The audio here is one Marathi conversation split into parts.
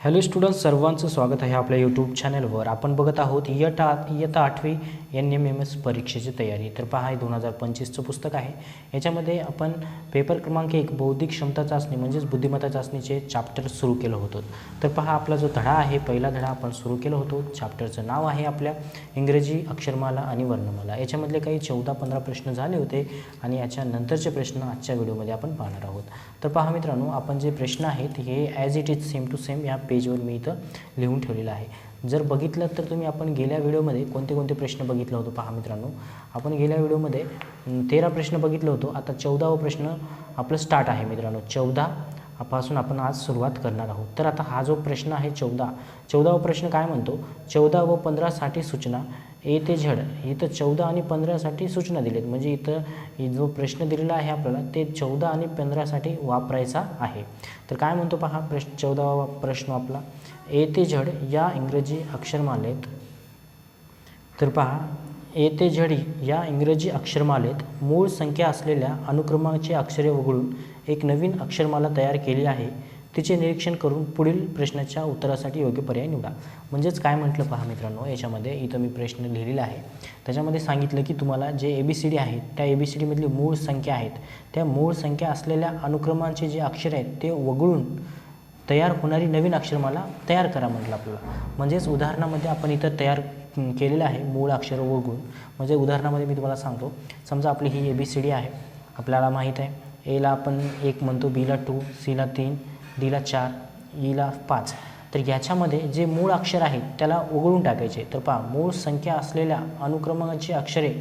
हॅलो स्टुडंट सर्वांचं स्वागत आहे आपल्या यूट्यूब चॅनलवर आपण बघत आहोत इयता इयत्ता आठवी एन एम एम एस परीक्षेची तयारी. तर पहा हे दोन हजार पंचवीसचं पुस्तक आहे. याच्यामध्ये आपण पेपर क्रमांक एक बौद्धिक क्षमता चाचणी म्हणजेच बुद्धिमत्ता चाचणीचे चॅप्टर सुरू केलं होतं. तर पहा आपला जो धडा आहे पहिला धडा आपण सुरू केलं होतो. चॅप्टरचं नाव आहे आपल्या इंग्रजी अक्षरमाला आणि वर्णमाला. याच्यामधले काही चौदा पंधरा प्रश्न झाले होते आणि याच्यानंतरचे प्रश्न आजच्या व्हिडिओमध्ये आपण पाहणार आहोत. तर पहा मित्रांनो आपण जे प्रश्न आहेत हे as it is same to same या पेजवर मी इथं लिहून ठेवलेलं आहे. जर बघितलं तर तुम्ही आपण गेल्या व्हिडिओमध्ये कोणते कोणते प्रश्न बघितलं होतो पहा मित्रांनो. आपण गेल्या व्हिडिओमध्ये तेरा प्रश्न बघितलं होतो. आता चौदावा प्रश्न आपलं स्टार्ट आहे मित्रांनो. चौदा पासून आपण आज सुरुवात करणार आहोत. तर आता हा जो प्रश्न आहे चौदा चौदावा प्रश्न काय म्हणतो? चौदा व पंधरासाठी सूचना ए ते झड इथं चौदा आणि पंधरासाठी सूचना दिलेत. म्हणजे इथं जो प्रश्न दिलेला आहे आपल्याला ते चौदा आणि पंधरासाठी वापरायचा आहे. तर काय म्हणतो पहा प्रश्न चौदावा प्रश्न आपला. ए ते झड या इंग्रजी अक्षरमालेत. तर पहा ए ते झडी या इंग्रजी अक्षरमालेत मूळ संख्या असलेल्या अनुक्रमांची अक्षरे वगळून एक नवीन अक्षरमाला तयार केली आहे. तिचे निरीक्षण करून पुढील प्रश्नाच्या उत्तरासाठी योग्य पर्याय निवडा. म्हणजेच काय म्हटलं पहा मित्रांनो याच्यामध्ये इथं मी प्रश्न लिहिलेला आहे. त्याच्यामध्ये सांगितलं की तुम्हाला जे ए बी सी डी आहेत त्या ए बी सी डीमधली मूळ संख्या आहेत. त्या मूळ संख्या असलेल्या अनुक्रमांचे जे अक्षर आहेत ते वगळून तयार होणारी नवीन अक्षरमाला तयार करा म्हटलं आपल्याला. म्हणजेच उदाहरणामध्ये आपण इथं तयार केलेलं आहे मूळ अक्षर वगळून. म्हणजे उदाहरणामध्ये मी तुम्हाला सांगतो समजा आपली ही ए बी सी डी आहे आपल्याला माहीत आहे एला आपण एक म्हणतो बीला टू सीला तीन डीला चार ईला पाच. तर याच्यामध्ये जे मूळ अक्षर आहेत त्याला वगळून टाकायचे. तर पहा मूळ संख्या असलेल्या अनुक्रमांची अक्षरे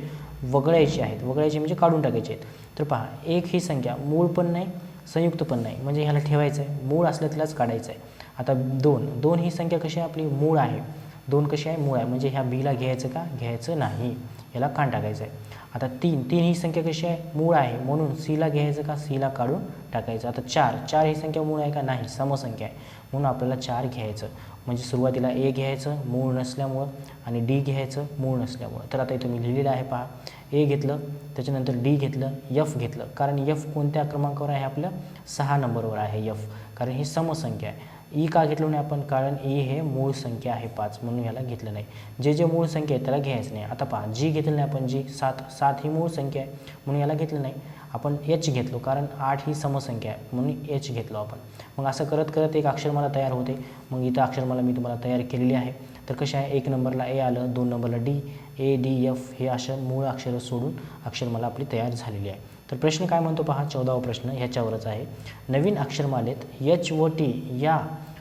वगळायची आहेत. वगळायची म्हणजे काढून टाकायची आहेत. तर पहा एक ही संख्या मूळ पण नाही संयुक्त पण नाही. म्हणजे ह्याला ठेवायचं आहे. मूळ असलं त्यालाच काढायचं आहे. आता दोन दोन ही संख्या कशी आहे आपली? मूळ आहे. दोन कशी आहे? मूळ आहे. म्हणजे ह्या बीला घ्यायचं का? घ्यायचं नाही. याला कान टाकायचं आहे. आता तीन तीन ही संख्या कशी आहे? मूळ आहे. म्हणून सीला घ्यायचं का? सीला काढून टाकायचं. आता चार चार ही संख्या मूळ आहे का? नाही समसंख्या आहे. म्हणून आपल्याला चार घ्यायचं. म्हणजे सुरुवातीला ए घ्यायचं मूळ नसल्यामुळं आणि डी घ्यायचं मूळ नसल्यामुळं. तर आता इथं मी लिहिलेलं आहे पहा. ए घेतलं त्याच्यानंतर डी घेतलं यफ घेतलं. कारण यफ कोणत्या क्रमांकावर आहे? आपल्या सहा नंबरवर आहे यफ कारण ही समसंख्या आहे. ई का घेतलं नाही आपण? कारण ई हे मूळ संख्या आहे पाच म्हणून याला घेतलं नाही. जे जे मूळ संख्या आहे त्याला घ्यायचं नाही. आता पहा जी घेतलं नाही आपण जी सात सात ही मूळ संख्या आहे म्हणून याला घेतलं नाही. आपण एच घेतलो कारण आठ ही समसंख्या आहे म्हणून एच घेतलो आपण. मग असं करत करत एक अक्षरमाला तयार होते. मग इथं अक्षरमाला मी तुम्हाला तयार केलेली आहे. तर कशी आहे? एक नंबरला ए आलं दोन नंबरला डी ए डी एफ हे अशा मूळ अक्षरं सोडून अक्षरमाला आपली तयार झालेली आहे. तर प्रश्न काय म्हणतो पहा चौदावा प्रश्न ह्याच्यावरच आहे. नवीन अक्षरमालेत एच व टी या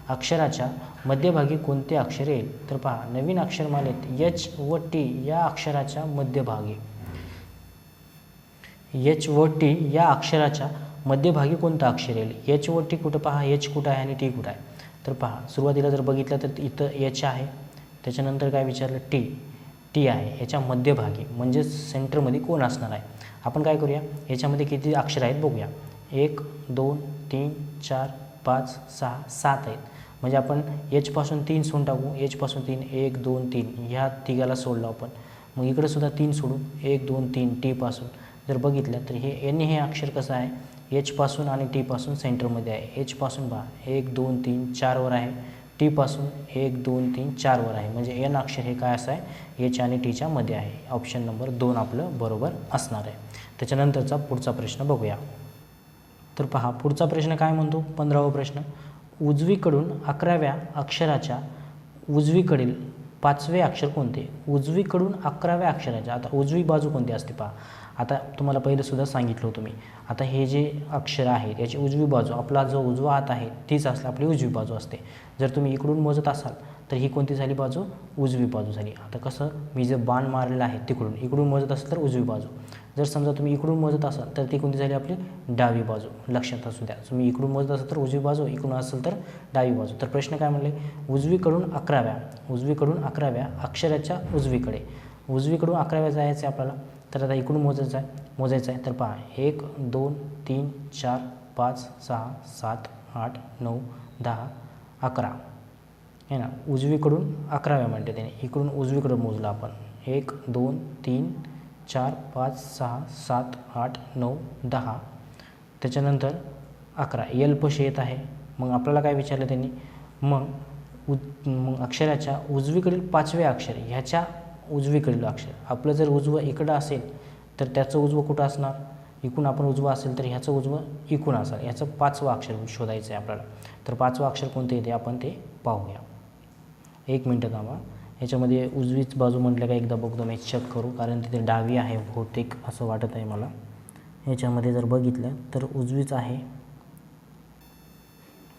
अक्षराच्या मध्यभागी कोणते अक्षर येईल? तर पहा नवीन अक्षरमालेत एच व टी या अक्षराच्या मध्यभागी. एच व टी या अक्षराच्या मध्यभागी कोणतं अक्षर येईल? एच व टी कुठं पहा एच कुठं आहे आणि टी कुठं आहे? तर पहा सुरुवातीला जर बघितलं तर इथं एच आहे. त्याच्यानंतर काय विचारलं? टी टी आहे याच्या मध्यभागी म्हणजेच सेंटरमध्ये कोण असणार आहे? आपण काय करूया? याच्यामध्ये किती अक्षर आहेत बघूया. एक दोन तीन चार पाच सहा सात आहेत. म्हणजे आपण एचपासून तीन सोडून टाकू. एचपासून तीन एक दोन तीन. ह्या तिघाला सोडलो आपण. मग इकडंसुद्धा तीन सोडू एक दोन तीन टीपासून जर बघितलं तर हे एन हे अक्षर कसं आहे? एचपासून आणि टीपासून सेंटरमध्ये आहे. एचपासून पहा. एक दोन तीन चारवर आहे. टीपासून एक दोन तीन चारवर आहे. म्हणजे एन अक्षर हे काय असं आहे? एच आणि टीच्या मध्ये आहे. ऑप्शन नंबर दोन आपलं बरोबर असणार आहे. त्याच्यानंतरचा पुढचा प्रश्न बघूया. तर पहा पुढचा प्रश्न काय म्हणतो? पंधरावा प्रश्न. उजवीकडून अकराव्या अक्षराच्या उजवीकडील पाचवे अक्षर कोणते? उजवीकडून अकराव्या अक्षराच्या. आता उजवी बाजू कोणती असते पहा? आता तुम्हाला पहिलंसुद्धा सांगितलं होतं मी. आता हे जे अक्षर आहे याची उजवी बाजू आपला जो उजवा हात आहे तीच असला आपली उजवी बाजू असते. जर तुम्ही इकडून मोजत असाल तर ही कोणती झाली बाजू? उजवी बाजू झाली. आता कसं मी जे बाण मारलेलं आहे तिकडून इकडून मोजत असेल तर उजवी बाजू. जर समजा तुम्ही इकडून मोजत असाल तर ती कोणती झाली आपली? डावी बाजू. लक्षात असू द्या. तुम्ही इकडून मोजत असाल तर उजवी बाजू इकडून असेल तर डावी बाजू. तर प्रश्न काय म्हणले? उजवीकडून अकराव्या. उजवीकडून अकराव्या अक्षराच्या उजवीकडे. उजवीकडून अकराव्या जायचं आपल्याला? तर आता इकडून मोजायचं आहे मोजायचं आहे. तर पहा एक दोन तीन चार पाच सहा सात आठ नऊ दहा अकरा. आहे ना उजवीकडून अकराव्या म्हणते त्याने. इकडून उजवीकडून मोजलं आपण. एक दोन तीन चार पाच सहा सात आठ नऊ दहा. त्याच्यानंतर अकरा. एल येत आहे. मग आपल्याला काय विचारलं त्यांनी? मग उ मग अक्षराच्या उजवीकडील पाचवे अक्षर ह्याच्या उजवीकडील अक्षर आपलं जर उजवं इकडं असेल तर त्याचं उजवं कुठं असणार? इकून आपण उजवं असेल तर ह्याचं उजवं इकून असणार. ह्याचं पाचवं अक्षर शोधायचं आहे आपल्याला. तर पाचवं अक्षर कोणतं येते? आपण ते पाहूया. एक मिनटं थांबा. ह्याच्यामध्ये उजवीच बाजू म्हटलं का एकदा बघतो मी चेक करू कारण तिथे डावी आहे बहुतेक असं वाटत आहे मला. ह्याच्यामध्ये जर बघितलं तर उजवीच आहे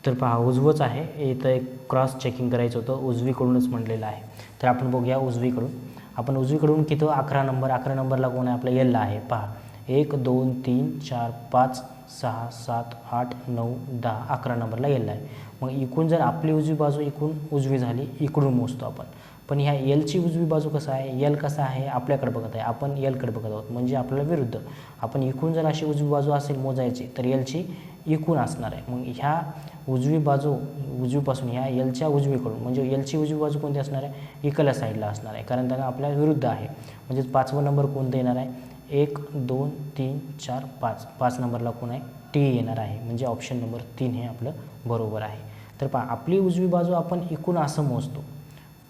तर पहा उजवंच आहे. इथं एक क्रॉस चेकिंग करायचं होतं. उजवीकडूनच म्हटलेलं आहे. तर आपण बघूया उजवीकडून. आपण उजवीकडून किती? अकरा नंबर. अकरा नंबरला कोण आहे? आपला येल्ला आहे. पहा. एक दोन तीन चार पाच सहा सात आठ नऊ दहा अकरा नंबरला येल्ला आहे. मग इकडून जर आपली उजवी बाजू इकडून उजवी झाली इकडून मोजतो आपण. पण ह्या एलची उजवी बाजू कसं आहे? यल कसा आहे? आपल्याकडे बघत आहे. आपण एलकडे बघत आहोत. म्हणजे आपल्याला विरुद्ध. आपण इकून जर अशी उजवी बाजू असेल मोजायची तर एलची इकून असणार आहे. मग ह्या उजवी बाजू उजवीपासून ह्या एलच्या उजवीकडून म्हणजे एलची उजवी बाजू कोणती असणार आहे? इकल्या साईडला असणार आहे. कारण त्यांना आपल्या विरुद्ध आहे. म्हणजेच पाचवा नंबर कोणता येणार आहे? एक दोन तीन चार पाच. पाच नंबरला कोण आहे? टी येणार आहे. म्हणजे ऑप्शन नंबर तीन हे आपलं बरोबर आहे. तर पा आपली उजवी बाजू आपण इकून असं मोजतो.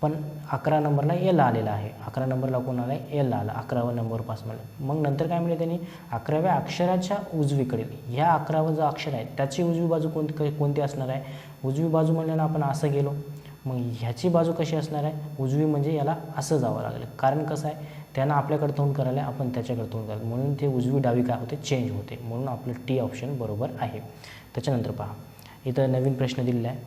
पण अकरा नंबरला एल आलेला आहे. अकरा नंबरला कोण आला आहे एल आला. अकराव्या नंबरपास मिळालं मग नंतर काय मिळेल त्यांनी? अकराव्या अक्षराच्या उजवीकडील ह्या अकरावं जो अक्षर आहे त्याची उजवी बाजू कोणती कोणती असणार आहे? उजवी बाजू म्हणल्यानं आपण असं गेलो. मग ह्याची बाजू कशी असणार आहे? उजवी म्हणजे याला असं जावं लागेल. कारण कसं आहे? त्यांना आपल्याकडे तोंड करायला आपण त्याच्याकडे तोंड करायला. म्हणून ते उजवी डावी काय होते? चेंज होते. म्हणून आपलं टी ऑप्शन बरोबर आहे. त्याच्यानंतर पहा. इथं नवीन प्रश्न दिलेला आहे.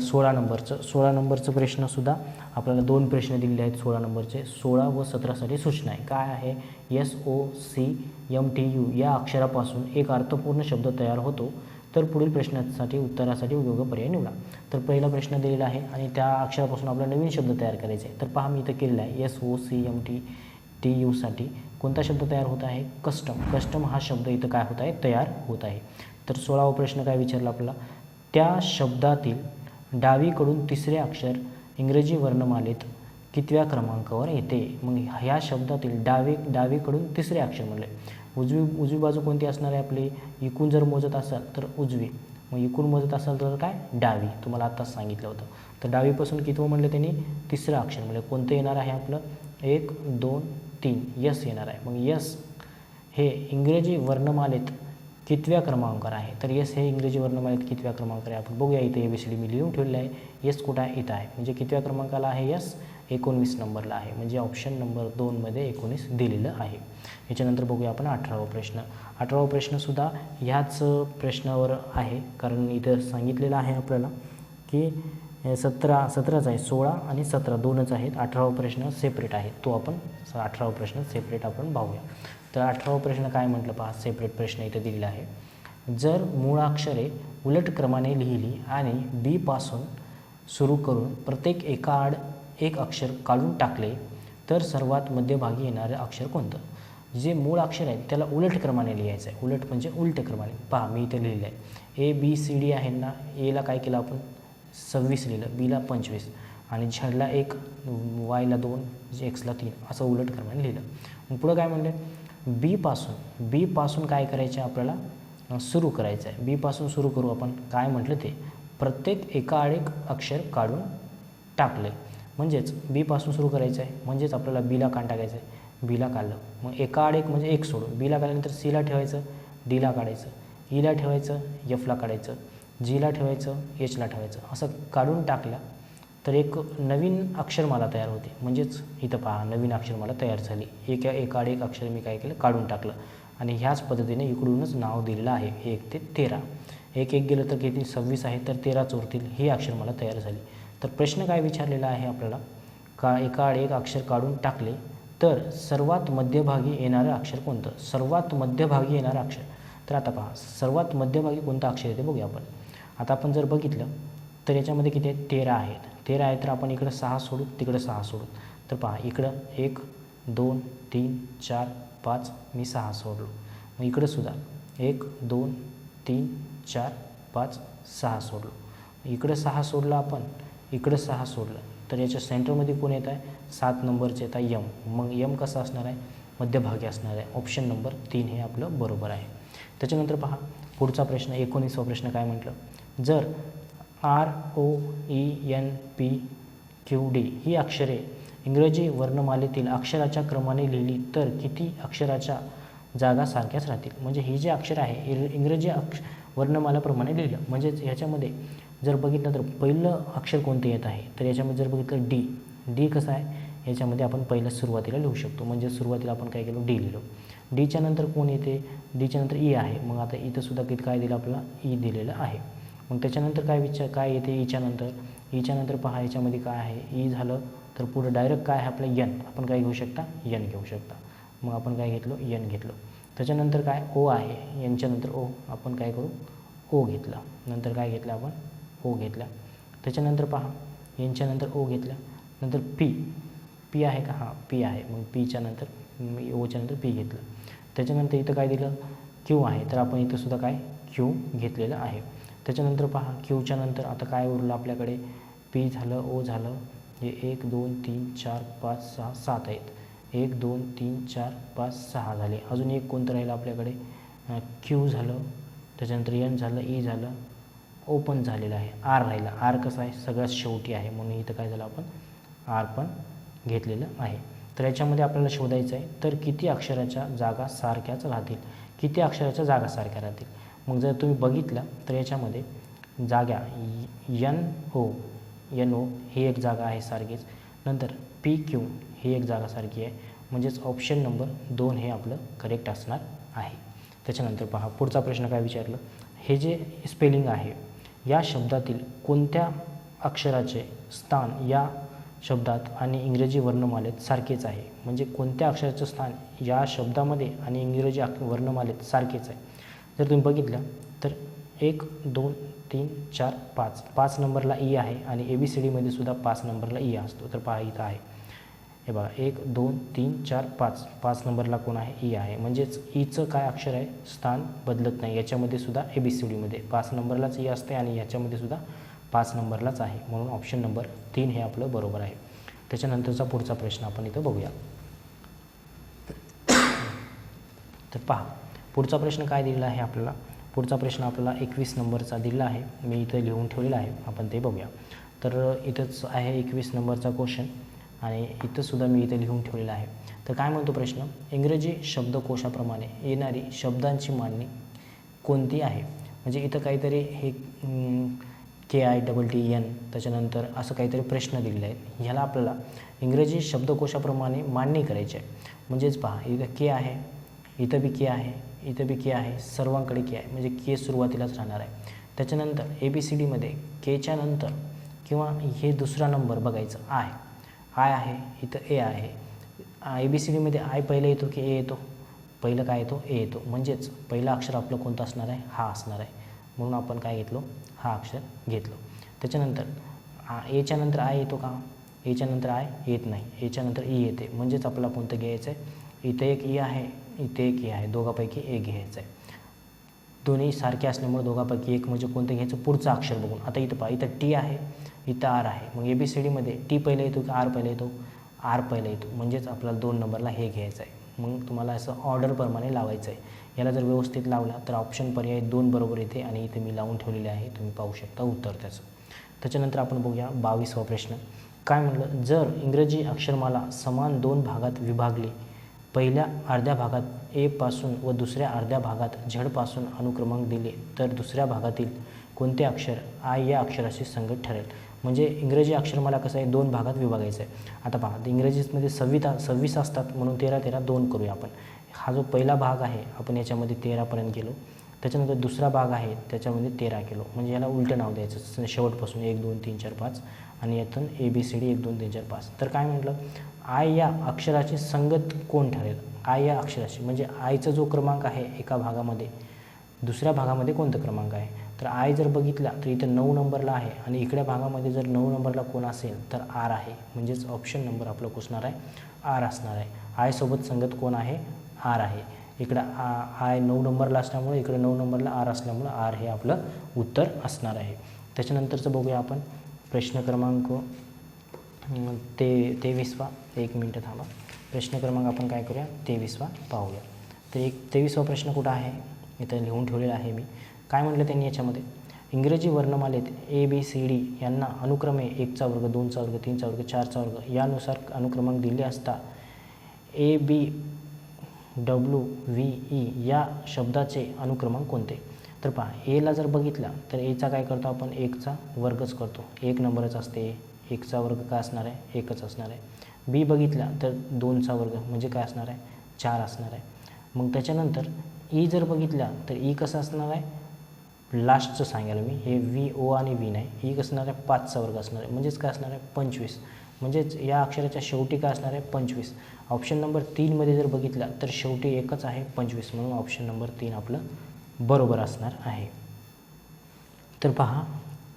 सोळा नंबरचं सोळा नंबरचं प्रश्नसुद्धा आपल्याला दोन प्रश्न दिलेले आहेत सोळा नंबरचे. सोळा व सतरासाठी सूचना आहे. काय आहे? S O C M T U या अक्षरापासून एक अर्थपूर्ण शब्द तयार होतो. तर पुढील प्रश्नासाठी उत्तरासाठी योग्य पर्याय निवडा. तर पहिला प्रश्न दिलेला आहे आणि त्या अक्षरापासून आपला नवीन शब्द तयार करायचे आहे तर पहा मी इथं केलेला आहे. S O C M T T यूसाठी कोणता शब्द तयार होत आहे? कस्टम. कस्टम हा शब्द इथं काय होत आहे? तयार होत आहे. तर सोळावा प्रश्न काय विचारला आपला त्या शब्दातील डावीकडून तिसरे अक्षर इंग्रजी वर्णमालेत कितव्या क्रमांकावर येते? मग ह्या शब्दातील डावी डावीकडून तिसरे अक्षर म्हणले. उजवी उजवी बाजू कोणती असणार आहे आपली? इकून जर मोजत असाल तर उजवी. मग इकून मोजत असाल तर काय? डावी. तुम्हाला आत्ताच सांगितलं होतं. तर डावीपासून कितवं म्हणलं त्यांनी? तिसरं अक्षर म्हणजे कोणतं येणार आहे आपलं? एक दोन तीन. यस येणार आहे. मग यस हे इंग्रजी वर्णमालेत कितव्या क्रमांकावर आहे? तर यस हे इंग्रजी वर्णमालेत कितव्या क्रमांकावर आहे? आपण बघूया इथे ए बी सी डी मी लिहून ठेवलेलं आहे. यस कुठं आहे? इथं आहे. म्हणजे कितव्या क्रमांकाला आहे? यस एकोणवीस नंबरला आहे. म्हणजे ऑप्शन नंबर दोनमध्ये एकोणीस दिलेलं आहे. याच्यानंतर बघूया आपण अठरावा प्रश्न. अठरावा प्रश्नसुद्धा ह्याच प्रश्नावर आहे. कारण इथं सांगितलेलं आहे आपल्याला की सतरा सतराच आहे सोळा आणि सतरा दोनच आहेत. अठरावा प्रश्न सेपरेट आहे. तो आपण अठरावा प्रश्न सेपरेट आपण पाहूया. तर अठरावा प्रश्न काय म्हटलं? पहा सेपरेट प्रश्न इथं दिलेला आहे जर मूळाक्षरे उलट क्रमाने लिहिली आणि बीपासून सुरू करून प्रत्येक एका आड एक अक्षर काढून टाकले तर सर्वात मध्यभागी येणारं अक्षर कोणतं? जे मूळ अक्षर आहे त्याला उलट क्रमाने लिहायचं आहे. उलट म्हणजे उलट क्रमाने. पहा मी इथे लिहिलं आहे ए बी सी डी आहे ना एला काय केलं आपण? सव्वीस लिहिलं. बीला पंचवीस. आणि झडला एक वायला दोन एक्सला तीन. असं उलट क्रमाने लिहिलं. मग पुढं काय म्हणलं? बीपासून बीपासून काय करायचं आपल्याला? सुरू करायचं आहे. बीपासून सुरू करू आपण. काय म्हटलं ते? प्रत्येक एका आड एक अक्षर काढून टाकले म्हणजेच बीपासून सुरू करायचं आहे. म्हणजेच आपल्याला बीला काढ टाकायचं आहे. बीला काढलं. मग एका आड एक म्हणजे एक सोडून. बीला काढल्यानंतर सीला ठेवायचं. डीला काढायचं. E ईला ठेवायचं. एफला काढायचं. जीला ठेवायचं. एचला ठेवायचं. असं काढून टाकलं तर एक नवीन अक्षरमाला तयार होते. म्हणजेच इथं पहा नवीन अक्षरमाला तयार झाली. एक एकाड एक अक्षर मी काय केलं? काढून टाकलं. आणि ह्याच पद्धतीने इकडूनच नाव दिलेलं आहे एक ते तेरा. एक एक गेलं तर किती? सव्वीस आहे तर तेरा चोरतील ही अक्षरमाला तयार झाली. तर प्रश्न काय विचारलेला आहे आपल्याला? का एकाड एक अक्षर काढून टाकले तर सर्वात मध्यभागी येणारं अक्षर कोणतं? सर्वात मध्यभागी येणारं अक्षर. तर आता पहा सर्वात मध्यभागी कोणतं अक्षर येते बघूया आपण. आता आपण जर बघितलं तर याच्यामध्ये किती? तेरा आहेत. तेरा आहे तर आपण इकडं सहा सोडू तिकडं सहा सोडू. तर पहा इकडं एक दोन तीन चार पाच मी सहा सोडलो. मग इकडं सुद्धा एक दोन तीन चार पाच सहा सोडलो. इकडं सहा सोडलं आपण इकडं सहा सोडलं. तर याच्या सेंटरमध्ये कोण येत आहे? सात नंबरचे येत आहे यम. मग यम कसं असणार आहे? मध्यभागी असणार आहे. ऑप्शन नंबर तीन हे आपलं बरोबर आहे. त्याच्यानंतर पहा पुढचा प्रश्न एकोणीसवा प्रश्न काय म्हटलं? जर R O E N P Q D ही अक्षरे इंग्रजी वर्णमालेतील अक्षराच्या क्रमाने लिहिली तर किती अक्षराच्या जागा सारख्याच राहतील. म्हणजे ही जी अक्षर आहे इंग्रजी अक्ष वर्णमालाप्रमाणे लिहिलं. म्हणजेच ह्याच्यामध्ये जर बघितलं तर पहिलं अक्षर कोणतं येत आहे? तर याच्यामध्ये जर बघितलं डी. डी कसं आहे? याच्यामध्ये आपण पहिलं सुरुवातीला लिहू शकतो. म्हणजे सुरुवातीला आपण काय केलं? डी लिहिलो. डीच्या नंतर कोण येते? डीच्या नंतर ई आहे. मग आता इथंसुद्धा किती काय दिलं आपल्याला? ई दिलेलं आहे. मग त्याच्यानंतर काय विचार काय येते ईच्यानंतर ईच्यानंतर पहा याच्यामध्ये काय आहे? ई झालं तर पुढं डायरेक्ट काय आहे आपलं यन आपण काय घेऊ शकता? यन घेऊ शकता. मग आपण काय घेतलो? यन घेतलं. त्याच्यानंतर काय? ओ आहे. यांच्यानंतर ओ आपण काय करू? ओ घेतला. नंतर काय घेतलं आपण? ओ घेतला. त्याच्यानंतर पहा. यांच्यानंतर ओ घेतला. नंतर पी पी आहे का? हां पी आहे. मग पीच्या नंतर ओच्या नंतर पी घेतलं. त्याच्यानंतर इथं काय दिलं? क्यू आहे. तर आपण इथंसुद्धा काय? क्यू घेतलेलं आहे. त्याच्यानंतर पहा क्यूच्या नंतर आता काय उरलं आपल्याकडे? पी झालं ओ झालं हे एक दोन तीन चार पाच सहा सात आहेत. एक दोन तीन चार पाच सहा झाले. अजून एक कोणतं राहिलं आपल्याकडे? क्यू झालं त्याच्यानंतर एन झालं ई झालं ओपन झालेलं आहे. आर राहिला. आर कसं आहे? सगळ्यात शेवटी आहे. म्हणून इथं काय झालं आपण? आर पण घेतलेलं आहे. तर याच्यामध्ये आपल्याला शोधायचं आहे तर किती अक्षराच्या जागा सारख्याच राहतील? किती अक्षराच्या जागा सारख्या राहतील? मग जर तुम्ही बघितलं तर याच्यामध्ये जागा यन ओ यन ओ ही एक जागा आहे सारखीच. नंतर पी क्यू ही एक जागा सारखी आहे. म्हणजेच ऑप्शन नंबर दोन हे आपलं करेक्ट असणार आहे. त्याच्यानंतर पहा पुढचा प्रश्न काय विचारलं? हे जे स्पेलिंग आहे या शब्दातील कोणत्या अक्षराचे स्थान या शब्दात आणि इंग्रजी वर्णमालेत सारखेच आहे? म्हणजे कोणत्या अक्षराचं स्थान या शब्दामध्ये आणि इंग्रजी वर्णमालेत सारखेच आहे? जर तुम्ही बघितलं तर एक दोन तीन चार पाच. पाच नंबरला ई आहे आणि ए बी सी डीमध्ये सुद्धा पाच नंबरला ई असतो. तर पहा इथं आहे. हे बघा एक दोन तीन चार पाच. पाच नंबरला कोण आहे? ई आहे. म्हणजेच ईचं काय अक्षर आहे? स्थान बदलत नाही. याच्यामध्ये सुद्धा ए बी सी डीमध्ये पाच नंबरलाच ई असते आणि याच्यामध्ये सुद्धा पाच नंबरलाच आहे. म्हणून ऑप्शन नंबर तीन हे आपलं बरोबर आहे. त्याच्यानंतरचा पुढचा प्रश्न आपण इथं बघूया. तर पहा पुढचा प्रश्न काय दिलेला आहे आपल्याला? पुढचा प्रश्न आपल्याला एकवीस नंबरचा दिलेला आहे. मी इथं लिहून ठेवलेला आहे. आपण ते बघूया. तर इथंच आहे एकवीस नंबरचा क्वेश्चन आणि इथंसुद्धा मी इथं लिहून ठेवलेला आहे. तर काय म्हणतो प्रश्न? इंग्रजी शब्दकोशाप्रमाणे येणारी शब्दांची मांडणी कोणती आहे? म्हणजे इथं काहीतरी हे K I double T N त्याच्यानंतर असं काहीतरी प्रश्न दिलेले आहेत. ह्याला आपल्याला इंग्रजी शब्दकोशाप्रमाणे मांडणी करायची आहे. म्हणजेच पहा इथं के आहे इथं बी के आहे इथं बी के आहे सर्वांकडे के आहे. म्हणजे के सुरुवातीलाच राहणार आहे. त्याच्यानंतर ए बी सी डीमध्ये केच्या नंतर किंवा हे दुसरा नंबर बघायचं. आय आय आहे इथं ए आहे. ए बी सी डीमध्ये आय पहिलं येतो की ए येतो? पहिलं काय येतो? ए येतो. म्हणजेच पहिलं अक्षर आपलं कोणतं असणार आहे? हा असणार आहे. म्हणून आपण काय घेतलो? हा अक्षर घेतलो. त्याच्यानंतर आ एच्या नंतर आय येतो का? एच्यानंतर आय येत नाही. एच्यानंतर ई e येते. म्हणजेच आपल्याला कोणतं घ्यायचं आहे इथं एक ई आहे. इथे एक हे आहे दोघापैकी एक घ्यायचं आहे दोन्ही सारखे असल्यामुळे दोघापैकी एक म्हणजे कोणतं घ्यायचं? पुढचं अक्षर बघून. आता इथं पहा इथं टी आहे इथं आर आहे. मग ए बी सी डीमध्ये टी पहिला येतो की आर पहिला येतो? आर पहिला येतो. म्हणजेच आपल्याला दोन नंबरला हे घ्यायचं आहे मग तुम्हाला असं ऑर्डरप्रमाणे लावायचं आहे याला जर व्यवस्थित लावला तर ऑप्शन पर्याय दोन बरोबर येते आणि इथे मी लावून ठेवलेले आहे. तुम्ही पाहू शकता उत्तर त्याचं. त्याच्यानंतर आपण बघूया बावीसवा प्रश्न. काय म्हटलं जर इंग्रजी अक्षरमाला समान दोन भागात विभागली पहिल्या अर्ध्या भागात ए पासून व दुसऱ्या अर्ध्या भागात झडपासून अनुक्रमांक दिले तर दुसऱ्या भागातील कोणते अक्षर आय या अक्षराशी संगत ठरेल? म्हणजे इंग्रजी अक्षर मला कसं आहे दोन भागात विभागायचं आहे आता पहा इंग्रजीमध्ये सव्वीता सव्वीस असतात म्हणून तेरा तेरा दोन करूया आपण. हा जो पहिला भाग आहे आपण याच्यामध्ये तेरापर्यंत गेलो. त्याच्यानंतर दुसरा भाग आहे त्याच्यामध्ये तेरा केलो म्हणजे याला उलटं नाव द्यायचं शेवटपासून एक दोन तीन चार पाच. आणि यातून ए बी सी डी एक दोन तीन चार पाच. तर काय म्हटलं? आय या अक्षराची संगत कोण ठरेल? आय या अक्षराची. म्हणजे आयचा जो क्रमांक आहे एका भागामध्ये दुसऱ्या भागामध्ये कोणतं क्रमांक आहे? तर आय जर बघितला तर इथं नऊ नंबरला आहे आणि इकड्या भागामध्ये जर नऊ नंबरला कोण असेल तर आर आहे. म्हणजेच ऑप्शन नंबर आपलं कुसणार आहे. आर असणार आहे. आयसोबत संगत कोण आहे? आर आहे. इकडं आ आय नऊ नंबरला असल्यामुळे इकडे नऊ नंबरला आर असल्यामुळं आर हे आपलं उत्तर असणार आहे. त्याच्यानंतरचं बघूया आपण प्रश्न क्रमांक ते तेवीसवा एक मिनटं थांबा. प्रश्न क्रमांक आपण काय करूया? तेवीसवा पाहूया. तर एक तेवीसवा प्रश्न कुठं आहे? इथं लिहून ठेवलेला आहे मी. काय म्हटलं त्यांनी याच्यामध्ये? इंग्रजी वर्णमालेत ए बी सी डी यांना अनुक्रमे एकचा वर्ग दोनचा वर्ग तीनचा वर्ग चारचा वर्ग यानुसार अनुक्रमांक दिले असता A B W V E या शब्दाचे अनुक्रमांक कोणते? तर पहा एला जर बघितला तर एचा काय करतो आपण? एकचा वर्गच करतो. एक नंबरच असते. एकचा वर्ग का असणार आहे? एकच असणार आहे. बी बघितला तर दोनचा वर्ग म्हणजे काय असणार आहे? चार असणार आहे. मग त्याच्यानंतर ई जर बघितला तर ई कसं असणार आहे? लास्टचं सांगायला मी. हे व्ही ओ आणि व्ही नाही. ई असणार आहे? पाचचा वर्ग असणार आहे. म्हणजेच काय असणार आहे? पंचवीस. म्हणजेच या अक्षराच्या शेवटी काय असणार आहे? पंचवीस. ऑप्शन नंबर तीनमध्ये जर बघितला तर शेवटी एकच आहे पंचवीस. म्हणून ऑप्शन नंबर तीन आपलं बरोबर असणार आहे. तर पहा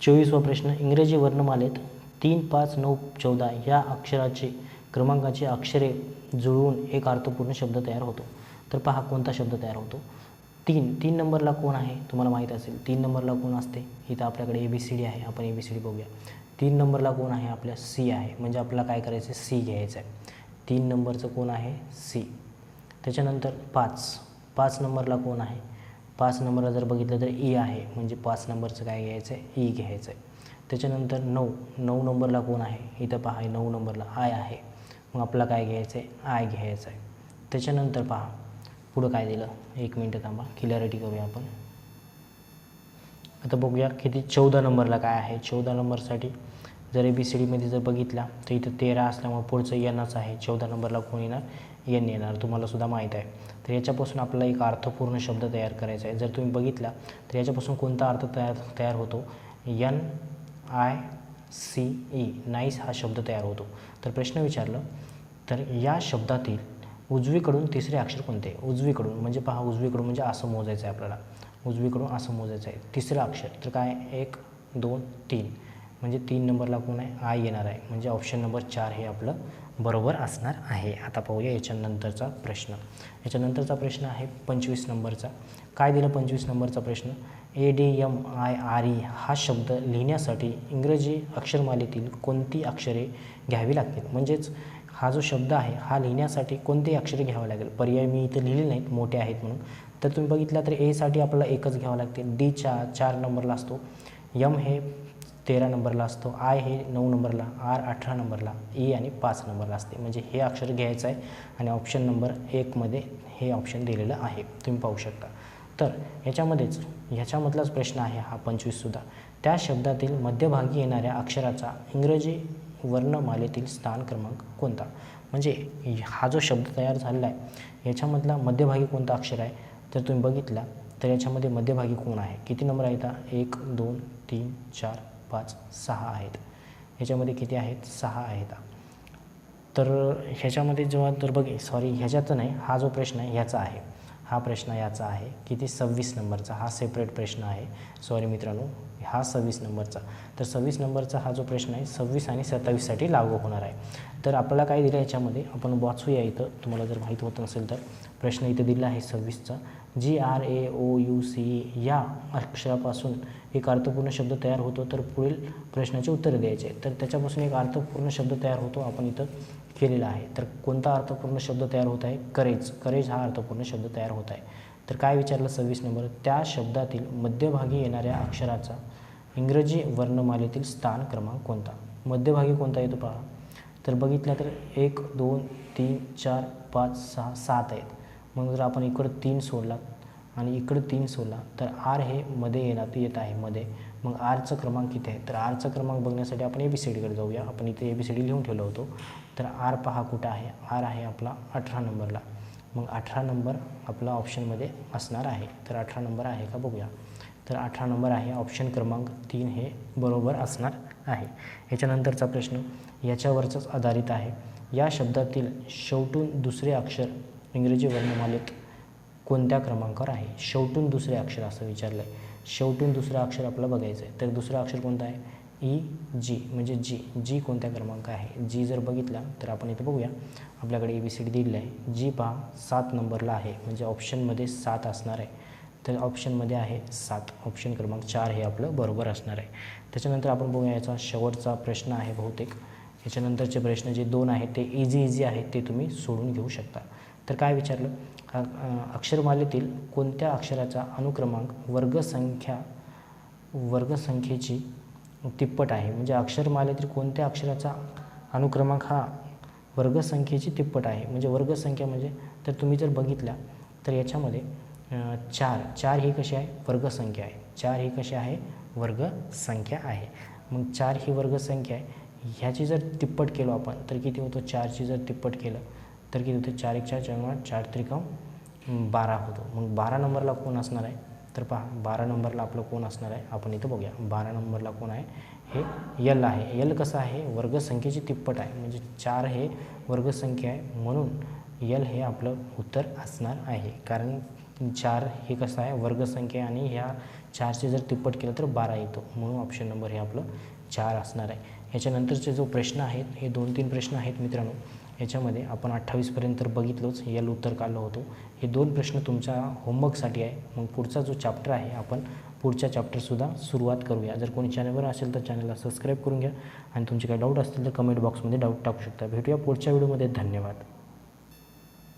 चोवीसवा प्रश्न. इंग्रजी वर्णमालेत तीन पाच नऊ चौदा या अक्षराचे क्रमांकाचे अक्षरे जुळवून एक अर्थपूर्ण शब्द तयार होतो. तर पहा कोणता शब्द तयार होतो? तीन. तीन नंबरला कोण आहे? तुम्हाला माहीत असेल तीन नंबरला कोण असते? इथं आपल्याकडे ए बी सी डी आहे आपण ए बी सी डी बघूया. तीन नंबरला कोण आहे? आपल्या सी आहे. म्हणजे आपल्याला काय करायचं आहे सी घ्यायचं आहे तीन नंबरचं कोण आहे? सी त्याच्यानंतर पाच. पाच नंबरला कोण आहे? पाच नंबरला जर बघितलं तर ई आहे. म्हणजे पाच नंबरचं काय घ्यायचं आहे e ई घ्यायचं आहे त्याच्यानंतर नऊ नऊ नंबरला कोण आहे? इथं पहा नऊ नंबरला आय आहे. मग आपला काय घ्यायचं आहे आय घ्यायचं आहे त्याच्यानंतर पहा पुढं काय दिलं? एक मिनटं थांबा क्लिअरिटी करूया आपण. आता बघूया किती चौदा नंबरला काय आहे? चौदा नंबरसाठी जर ए बी सी डीमध्ये जर बघितला तर इथं तेरा असल्यामुळे पुढचं येणंच आहे. चौदा नंबरला कोण येणार? यन येणार. तुम्हाला सुद्धा माहीत आहे. तर याच्यापासून आपला एक अर्थपूर्ण शब्द तयार करायचा आहे. जर तुम्ही बघितला तर याच्यापासून कोणता अर्थ तयार तयार होतो? N I C E nice हा शब्द तयार होतो. तर प्रश्न विचारलं तर या शब्दातील उजवीकडून तिसरे अक्षर कोणते? उजवीकडून म्हणजे पहा उजवीकडून म्हणजे असं मोजायचं आहे आपल्याला. उजवीकडून असं मोजायचं आहे तिसरं अक्षर तर काय? एक दोन तीन. म्हणजे तीन नंबरला कोण आहे? आय येणार आहे. म्हणजे ऑप्शन नंबर चार हे आपलं बरोबर असणार आहे. आता पाहूया याच्यानंतरचा प्रश्न. याच्यानंतरचा प्रश्न आहे पंचवीस नंबरचा. काय दिलं पंचवीस नंबरचा प्रश्न? A D M I R E हा शब्द लिहिण्यासाठी इंग्रजी अक्षरमालेतील कोणती अक्षरे घ्यावी लागतील? म्हणजेच हा जो शब्द आहे हा लिहिण्यासाठी कोणती अक्षरे घ्यावं लागेल? पर्याय मी इथं लिहिले नाहीत मोठे आहेत म्हणून. तर तुम्ही बघितला तर एसाठी आपल्याला एकच घ्यावं लागते डी चा चार नंबरला असतो. यम हे तेरा नंबरला असतो आय हे नऊ नंबरला आर अठरा नंबरला ई आणि पाच नंबरला असते. म्हणजे हे अक्षर घ्यायचं आहे आणि ऑप्शन नंबर एकमध्ये हे ऑप्शन दिलेलं आहे. तुम्ही पाहू शकता. तर याच्यामध्येच ह्याच्यामधलाच प्रश्न आहे हा पंचवीससुद्धा त्या शब्दातील मध्यभागी येणाऱ्या अक्षराचा इंग्रजी वर्णमालेतील स्थान क्रमांक कोणता? म्हणजे हा जो शब्द तयार झालेला आहे याच्यामधला मध्यभागी कोणता अक्षर आहे? तर तुम्ही बघितला तर याच्यामध्ये मध्यभागी कोण आहे? किती नंबर आहेत एक दोन तीन चार पाच सहा आहेत. ह्याच्यामध्ये किती आहेत? सहा आहेत. तर ह्याच्यामध्ये जेव्हा तर बघे सॉरी ह्याच्याचं नाही हा जो प्रश्न आहे ह्याचा आहे. हा प्रश्न याचा आहे किती सव्वीस नंबरचा हा सेपरेट प्रश्न आहे. सॉरी मित्रांनो हा सव्वीस नंबरचा. तर सव्वीस नंबरचा हा जो प्रश्न आहे सव्वीस आणि सत्तावीससाठी लागू होणार आहे. तर आपल्याला काय दिलं याच्यामध्ये आपण वाचूया इथं. तुम्हाला जर माहीत होत नसेल तर प्रश्न इथं दिला आहे सव्वीसचा. G R A O U C या अक्षरापासून एक अर्थपूर्ण शब्द तयार होतो तर पुढील प्रश्नाचे उत्तर द्यायचे. तर त्याच्यापासून एक अर्थपूर्ण शब्द तयार होतो आपण इथं केलेला आहे. तर कोणता अर्थपूर्ण शब्द तयार होत आहे? करेज. करेज हा अर्थपूर्ण शब्द तयार होत आहे. तर काय विचारलं? सव्वीस नंबर. त्या शब्दातील मध्यभागी येणाऱ्या अक्षराचा इंग्रजी वर्णमालेतील स्थान क्रमांक कोणता? मध्यभागी कोणता येतो? पहा. तर बघितलं तर एक दोन तीन चार पाच सहा सात आहेत. मग जर आपण इकडं तीन सोडला आणि इकडं तीन सोडला तर आर हे मध्ये येणार येत आहे मध्ये. मग आरचा क्रमांक किती आहे? तर आरचा क्रमांक बघण्यासाठी आपण ए बी सी डीकडे जाऊया. आपण इथे ए बी सी डी लिहून ठेवलं होतो. तर आर पहा कुठं आहे? आर आहे आपला अठरा नंबरला. मग अठरा नंबर आपला ऑप्शनमध्ये असणार आहे. तर अठरा नंबर आहे का? बघूया. तर अठरा नंबर आहे ऑप्शन क्रमांक तीन हे बरोबर असणार आहे. याच्यानंतरचा प्रश्न याच्यावरचाच आधारित आहे. या शब्दातील शेवटून दुसरे अक्षर इंग्रजी वर्णमालेत कोणत्या क्रमांकावर आहे? शेवटून दुसरे अक्षर असं विचारलं आहे शेवटून दुसरं अक्षर आपल्याला बघायचं आहे तर दुसरं अक्षर कोणतं आहे? E, ई जी म्हणजे जी जी कोणत्या क्रमांक आहे? जी जर बघितला तर आपण इथं बघूया. आपल्याकडे ए बी सी डी दिलेलं आहे जी पहा सात नंबरला आहे. म्हणजे ऑप्शनमध्ये सात असणार आहे. तर ऑप्शनमध्ये आहे सात. ऑप्शन क्रमांक चार हे आपलं बरोबर असणार आहे. त्याच्यानंतर आपण बघूया याचा शेवटचा प्रश्न आहे बहुतेक. याच्यानंतरचे प्रश्न जे दोन आहेत ते इझी इझी आहेत ते तुम्ही सोडून घेऊ शकता. तर काय विचारलं? अक्षरमालेतील कोणत्या अक्षराचा अनुक्रमांक वर्गसंख्या वर्गसंख्येची तिप्पट आहे? म्हणजे अक्षरमालेतील कोणत्या अक्षराचा अनुक्रमांक हा वर्गसंख्येची तिप्पट आहे? म्हणजे वर्गसंख्या म्हणजे तर तुम्ही जर बघितल्या तर याच्यामध्ये चार चार ही कशी आहे? वर्गसंख्या आहे. चार ही कशी आहे? वर्गसंख्या आहे. मग चार ही वर्गसंख्या आहे. ह्याची जर तिप्पट केलो आपण तर किती होतो? चारची जर तिप्पट केलं तर किती होतं चार एक चार चार चार बारा होतो. मग बारा नंबरला कोण असणार आहे? तर पहा बारा नंबरला आपलं कोण असणार आहे? आपण इथं बघूया. बारा नंबरला कोण आहे? हे यल आहे. यल कसं आहे? वर्गसंख्येची तिप्पट आहे. म्हणजे चार हे वर्गसंख्या आहे. म्हणून यल हे आपलं उत्तर असणार आहे. कारण चार हे कसं आहे? वर्गसंख्या आणि ह्या चारचे जर तिप्पट केलं तर बारा येतो. म्हणून ऑप्शन नंबर हे आपलं चार असणार आहे. याच्यानंतरचे जो प्रश्न आहेत हे दोन तीन प्रश्न आहेत मित्रांनो. ह्याच्यामध्ये आपण अठ्ठावीसपर्यंत तर बघितलोच यल उत्तर काढलो होतो. हे दोन प्रश्न तुमच्या होमवर्कसाठी आहे. मग पुढचा जो चॅप्टर आहे आपण पुढच्या चॅप्टरसुद्धा सुरुवात करूया. जर कोणी चॅनलवर असेल तर चॅनलला सबस्क्राईब करून घ्या. आणि तुमचे काही डाऊट असतील तर कमेंट बॉक्समध्ये डाऊट टाकू शकता. भेटूया पुढच्या व्हिडिओमध्ये धन्यवाद.